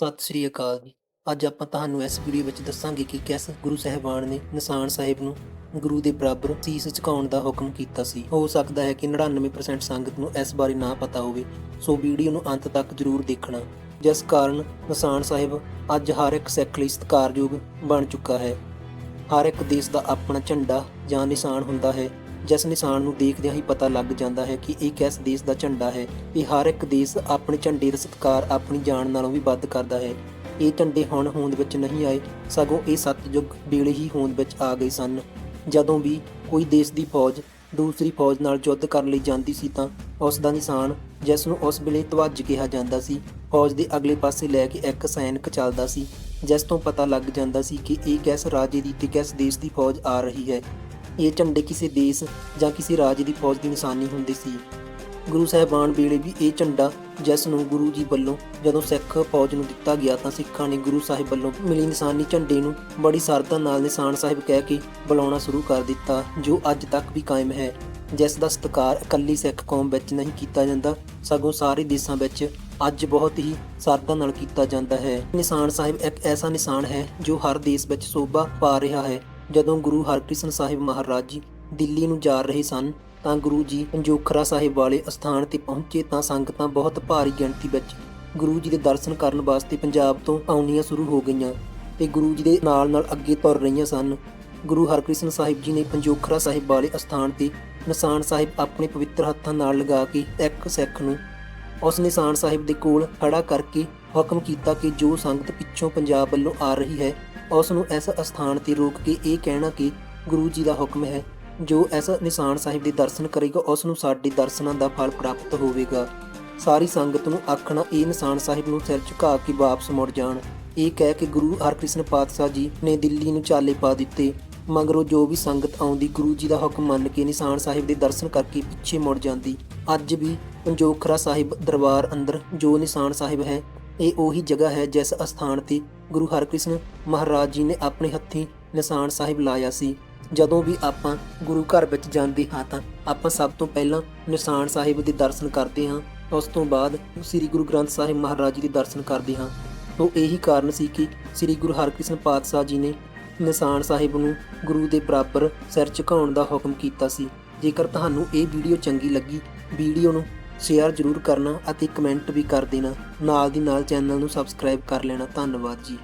ਸਤਿ ਸ੍ਰੀ ਅਕਾਲ ਜੀ। ਅੱਜ ਆਪਾਂ ਤੁਹਾਨੂੰ ਇਸ ਵੀਡੀਓ ਵਿੱਚ ਦੱਸਾਂਗੇ ਕਿ ਕਿਸ ਗੁਰੂ ਸਾਹਿਬਾਨ ਨੇ ਨਿਸ਼ਾਨ ਸਾਹਿਬ ਨੂੰ ਗੁਰੂ ਦੇ ਬਰਾਬਰ ਸੀਸ ਝੁਕਾਉਣ ਦਾ ਹੁਕਮ ਕੀਤਾ ਸੀ। ਹੋ ਸਕਦਾ ਹੈ ਕਿ 99% ਸੰਗਤ ਨੂੰ ਇਸ ਬਾਰੇ ਨਾ ਪਤਾ ਹੋਵੇ। ਸੋ ਵੀਡੀਓ ਨੂੰ ਅੰਤ ਤੱਕ ਜ਼ਰੂਰ ਦੇਖਣਾ। ਜਿਸ ਕਾਰਨ ਨਿਸ਼ਾਨ ਸਾਹਿਬ ਅੱਜ ਹਰ ਇੱਕ ਸਿੱਖ ਲਈ ਸਤਿਕਾਰਯੋਗ ਬਣ ਚੁੱਕਾ ਹੈ। ਹਰ ਇੱਕ ਦੇਸ਼ ਦਾ ਆਪਣਾ ਝੰਡਾ ਜਾਂ ਨਿਸ਼ਾਨ ਹੁੰਦਾ ਹੈ। ਜਿਸ ਨਿਸ਼ਾਨ ਨੂੰ ਦੇਖਦਿਆਂ ਹੀ ਪਤਾ ਲੱਗ ਜਾਂਦਾ ਹੈ ਕਿ ਇਹ ਕਿਸ ਦੇਸ਼ ਦਾ ਝੰਡਾ ਹੈ। ਇਹ ਹਰ ਇੱਕ ਦੇਸ਼ ਆਪਣੇ ਝੰਡੇ ਦਾ ਸਤਿਕਾਰ, ਆਪਣੀ ਜਾਨ ਨਾਲੋਂ ਵੀ ਵੱਧ ਕਰਦਾ ਹੈ। ਇਹ ਝੰਡੇ ਹੁਣ ਹੋਂਦ ਵਿੱਚ ਨਹੀਂ ਆਏ, ਸਗੋਂ ਇਹ ਸਤਯੁਗ ਵੇਲੇ ਹੀ ਹੋਂਦ ਵਿੱਚ ਆ ਗਏ ਸਨ। ਜਦੋਂ ਵੀ ਕੋਈ ਦੇਸ਼ ਦੀ ਫੌਜ ਦੂਸਰੀ ਫੌਜ ਨਾਲ ਯੁੱਧ ਕਰਨ ਲਈ ਜਾਂਦੀ ਸੀ ਤਾਂ ਉਸ ਦਾ ਨਿਸ਼ਾਨ, ਜਿਸ ਨੂੰ ਉਸ ਵੇਲੇ ਧਵਜ ਕਿਹਾ ਜਾਂਦਾ ਸੀ, ਫੌਜ ਦੇ ਅਗਲੇ ਪਾਸੇ ਲੈ ਕੇ ਇੱਕ ਸੈਨਿਕ ਚੱਲਦਾ ਸੀ, ਜਿਸ ਤੋਂ ਪਤਾ ਲੱਗ ਜਾਂਦਾ ਸੀ ਕਿ ਇਹ ਕਿਸ ਰਾਜੇ ਦੀ ਤੇ ਕਿਸ ਦੇਸ਼ ਦੀ ਫੌਜ ਆ ਰਹੀ ਹੈ। ਇਹ ਝੰਡੇ ਕਿਸੇ ਦੇਸ਼ ਜਾਂ ਕਿਸੇ ਰਾਜ ਦੀ ਫੌਜ ਦੀ ਨਿਸ਼ਾਨੀ ਹੁੰਦੀ ਸੀ। ਗੁਰੂ ਸਾਹਿਬਾਨ ਵੇਲੇ ਵੀ ਇਹ ਝੰਡਾ ਜਿਸ ਨੂੰ ਗੁਰੂ ਜੀ ਵੱਲੋਂ ਜਦੋਂ ਸਿੱਖ ਫੌਜ ਨੂੰ ਦਿੱਤਾ ਗਿਆ ਤਾਂ ਸਿੱਖਾਂ ਨੇ ਗੁਰੂ ਸਾਹਿਬ ਵੱਲੋਂ ਮਿਲੀ ਨਿਸ਼ਾਨੀ ਝੰਡੇ ਨੂੰ ਬੜੀ ਸਰਦਾ ਨਾਲ ਨਿਸ਼ਾਨ ਸਾਹਿਬ ਕਹਿ ਕੇ ਬੁਲਾਉਣਾ ਸ਼ੁਰੂ ਕਰ ਦਿੱਤਾ, ਜੋ ਅੱਜ ਤੱਕ ਵੀ ਕਾਇਮ ਹੈ। ਜਿਸ ਦਾ ਸਤਿਕਾਰ ਇਕੱਲੀ ਸਿੱਖ ਕੌਮ ਵਿੱਚ ਨਹੀਂ ਕੀਤਾ ਜਾਂਦਾ, ਸਗੋਂ ਸਾਰੇ ਦੇਸ਼ਾਂ ਵਿੱਚ ਅੱਜ ਬਹੁਤ ਹੀ ਸਰਦਾ ਨਾਲ ਕੀਤਾ ਜਾਂਦਾ ਹੈ। ਨਿਸ਼ਾਨ ਸਾਹਿਬ ਇੱਕ ਐਸਾ ਨਿਸ਼ਾਨ ਹੈ ਜੋ ਹਰ ਦੇਸ਼ ਵਿੱਚ ਸੋਭਾ ਪਾ ਰਿਹਾ ਹੈ। ਜਦੋਂ ਗੁਰੂ ਹਰਕ੍ਰਿਸ਼ਨ ਸਾਹਿਬ ਮਹਾਰਾਜ ਜੀ ਦਿੱਲੀ ਨੂੰ ਜਾ ਰਹੇ ਸਨ, ਤਾਂ ਗੁਰੂ ਜੀ ਪੰਜੋਖਰਾ ਸਾਹਿਬ ਵਾਲੇ ਅਸਥਾਨ ਤੇ ਪਹੁੰਚੇ ਤਾਂ ਸੰਗਤਾਂ ਬਹੁਤ ਭਾਰੀ ਗਿਣਤੀ ਵਿੱਚ ਗੁਰੂ ਜੀ ਦੇ ਦਰਸ਼ਨ ਕਰਨ ਵਾਸਤੇ ਪੰਜਾਬ ਤੋਂ ਆਉਣੀਆਂ ਸ਼ੁਰੂ ਹੋ ਗਈਆਂ ਤੇ ਗੁਰੂ ਜੀ ਦੇ ਨਾਲ ਨਾਲ ਅੱਗੇ ਤੁਰ ਰਹੀਆਂ ਸਨ। ਗੁਰੂ ਹਰਕ੍ਰਿਸ਼ਨ ਸਾਹਿਬ ਜੀ ਨੇ ਪੰਜੋਖਰਾ ਸਾਹਿਬ ਵਾਲੇ ਅਸਥਾਨ ਤੇ ਨਿਸ਼ਾਨ ਸਾਹਿਬ ਆਪਣੇ ਪਵਿੱਤਰ ਹੱਥਾਂ ਨਾਲ ਲਗਾ ਕੇ ਇੱਕ ਸਿੱਖ ਨੂੰ ਉਸ ਨਿਸ਼ਾਨ ਸਾਹਿਬ ਦੇ ਕੋਲ ਖੜਾ ਕਰਕੇ ਹੁਕਮ ਕੀਤਾ ਕਿ ਜੋ ਸੰਗਤ ਪਿੱਛੋਂ ਪੰਜਾਬ ਵੱਲੋਂ ਆ ਰਹੀ ਹੈ ਉਸ ਨੂੰ ਇਸ ਅਸਥਾਨ ਤੇ ਰੋਕ ਕੇ ਇਹ ਕਹਿਣਾ ਕਿ ਗੁਰੂ ਜੀ ਦਾ ਹੁਕਮ ਹੈ, ਜੋ ਇਸ ਨਿਸ਼ਾਨ ਸਾਹਿਬ ਦੇ ਦਰਸ਼ਨ ਕਰੇਗਾ ਉਸ ਨੂੰ ਸਾਡੇ ਦਰਸ਼ਨਾਂ ਦਾ ਫਲ ਪ੍ਰਾਪਤ ਹੋਵੇਗਾ। ਸਾਰੀ ਸੰਗਤ ਨੂੰ ਆਖਣਾ, ਇਹ ਨਿਸ਼ਾਨ ਸਾਹਿਬ ਨੂੰ ਸਿਰ ਝੁਕਾ ਕੇ ਵਾਪਸ ਮੁੜ ਜਾਣ। ਇਹ ਕਹਿ ਕੇ ਗੁਰੂ ਹਰਕ੍ਰਿਸ਼ਨ ਪਾਤਸ਼ਾਹ ਜੀ ਨੇ ਦਿੱਲੀ ਨੂੰ ਚਾਲੇ ਪਾ ਦਿੱਤੇ। ਮਗਰੋਂ ਜੋ ਵੀ ਸੰਗਤ ਆਉਂਦੀ, ਗੁਰੂ ਜੀ ਦਾ ਹੁਕਮ ਮੰਨ ਕੇ ਨਿਸ਼ਾਨ ਸਾਹਿਬ ਦੇ ਦਰਸ਼ਨ ਕਰਕੇ ਪਿੱਛੇ ਮੁੜ ਜਾਂਦੀ। ਅੱਜ ਵੀ ਪੰਜੋਖਰਾ ਸਾਹਿਬ ਦਰਬਾਰ ਅੰਦਰ ਜੋ ਨਿਸ਼ਾਨ ਸਾਹਿਬ ਹੈ ਇਹ ਉਹੀ ਜਗ੍ਹਾ ਹੈ ਜਿਸ ਅਸਥਾਨ ਤੇ ਗੁਰੂ ਹਰਕ੍ਰਿਸ਼ਨ ਮਹਾਰਾਜ ਜੀ ਨੇ ਆਪਣੇ ਹੱਥੀਂ ਨਿਸ਼ਾਨ ਸਾਹਿਬ ਲਾਇਆ ਸੀ। ਜਦੋਂ ਵੀ ਆਪਾਂ ਗੁਰੂ ਘਰ ਵਿੱਚ ਜਾਂਦੇ ਹਾਂ ਤਾਂ ਆਪਾਂ ਸਭ ਤੋਂ ਪਹਿਲਾਂ ਨਿਸ਼ਾਨ ਸਾਹਿਬ ਦੇ ਦਰਸ਼ਨ ਕਰਦੇ ਹਾਂ। ਉਸ ਤੋਂ ਬਾਅਦ ਸ੍ਰੀ ਗੁਰੂ ਗ੍ਰੰਥ ਸਾਹਿਬ ਮਹਾਰਾਜ ਜੀ ਦੇ ਦਰਸ਼ਨ ਕਰਦੇ ਹਾਂ। ਤੋਂ ਇਹੀ ਕਾਰਨ ਸੀ ਕਿ ਸ੍ਰੀ ਗੁਰੂ ਹਰਕ੍ਰਿਸ਼ਨ ਪਾਤਸ਼ਾਹ ਜੀ ਨੇ ਨਿਸ਼ਾਨ ਸਾਹਿਬ ਨੂੰ ਗੁਰੂ ਦੇ ਬਰਾਬਰ ਸਿਰ ਝੁਕਾਉਣ ਦਾ ਹੁਕਮ ਕੀਤਾ ਸੀ। ਜੇਕਰ ਤੁਹਾਨੂੰ ਇਹ ਵੀਡੀਓ ਚੰਗੀ ਲੱਗੀ, ਵੀਡੀਓ ਨੂੰ ਸ਼ੇਅਰ ਜ਼ਰੂਰ ਕਰਨਾ ਅਤੇ ਕਮੈਂਟ ਵੀ ਕਰ ਦੇਣਾ। ਨਾਲ ਦੀ ਨਾਲ ਚੈਨਲ ਨੂੰ ਸਬਸਕ੍ਰਾਈਬ ਕਰ ਲੈਣਾ। ਧੰਨਵਾਦ ਜੀ।